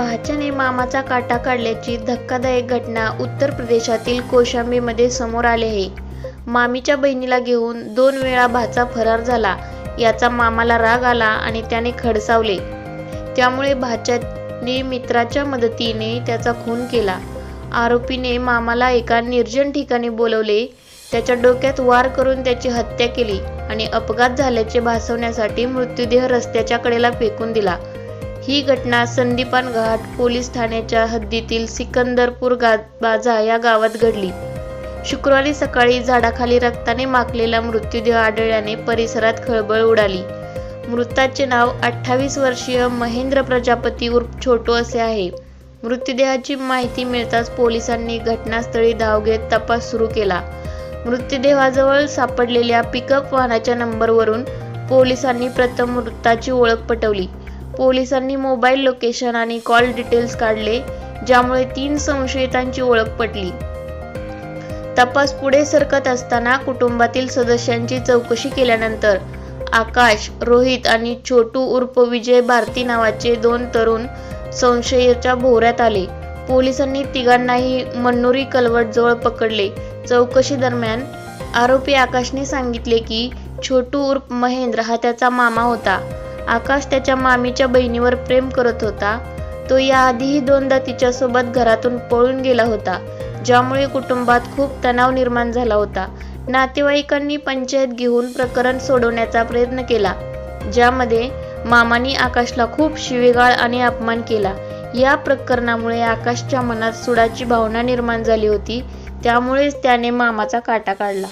भाच्याने मामाचा काटा काढल्याची धक्कादायक घटना उत्तर प्रदेशातील कोशांबीमध्ये समोर आली आहे. मामीच्या बहिणीला घेऊन दोन वेळा भाचा फरार झाला. याचा मामाला राग आला आणि त्याने खडसावले. त्यामुळे भाच्याने मित्राच्या मदतीने त्याचा खून केला. आरोपीने मामाला एका निर्जन ठिकाणी बोलवले. त्याच्या डोक्यात वार करून त्याची हत्या केली आणि अपघात झाल्याचे भासवण्यासाठी मृत्यूदेह रस्त्याच्या कडेला फेकून दिला. ही घटना संदीपान घाट पोलीस ठाण्याच्या हद्दीतील सिकंदरपूर गा बाजा या गावात घडली. शुक्रवारी सकाळी झाडाखाली रक्ताने माखलेला मृत्यूदेह आढळल्याने परिसरात खळबळ उडाली. मृताचे नाव अठ्ठावीस वर्षीय महेंद्र प्रजापती उर्फ छोटू असे आहे. मृतदेहाची माहिती मिळताच पोलिसांनी घटनास्थळी धाव घेत तपास सुरू केला. मृतदेहाजवळ सापडलेल्या पिकअप वाहनाच्या नंबरवरून पोलिसांनी प्रथम मृताची ओळख पटवली. पोलिसांनी मोबाईल लोकेशन आणि कॉल डिटेल्स काढले ज्यामुळे तीन संशयितांची ओळख पटली. तपास पुढे सरकत असताना कुटुंबातील सदस्यांची चौकशी केल्यानंतर आकाश रोहित आणि छोटू उर्फ विजय भारती नावाचे दोन तरुण संशयाच्या भोवऱ्यात आले. पोलिसांनी तिघांनाही मन्नुरी कलवटजवळ पकडले. चौकशी दरम्यान आरोपी आकाशने सांगितले की छोटू उर्फ महेंद्र हा त्याचा मामा होता. आकाश त्याच्या मामीच्या बहिणीवर प्रेम करत होता. तो याआधीही दोनदा तिच्यासोबत घरातून पळून गेला होता ज्यामुळे कुटुंबात खूप तणाव निर्माण झाला होता. नातेवाईकांनी पंचायत घेऊन प्रकरण सोडवण्याचा प्रयत्न केला ज्यामध्ये मामानी आकाशला खूप शिवेगाळ आणि अपमान केला. या प्रकरणामुळे आकाशच्या मनात सुडाची भावना निर्माण झाली होती त्यामुळेच त्याने मामाचा काटा काढला.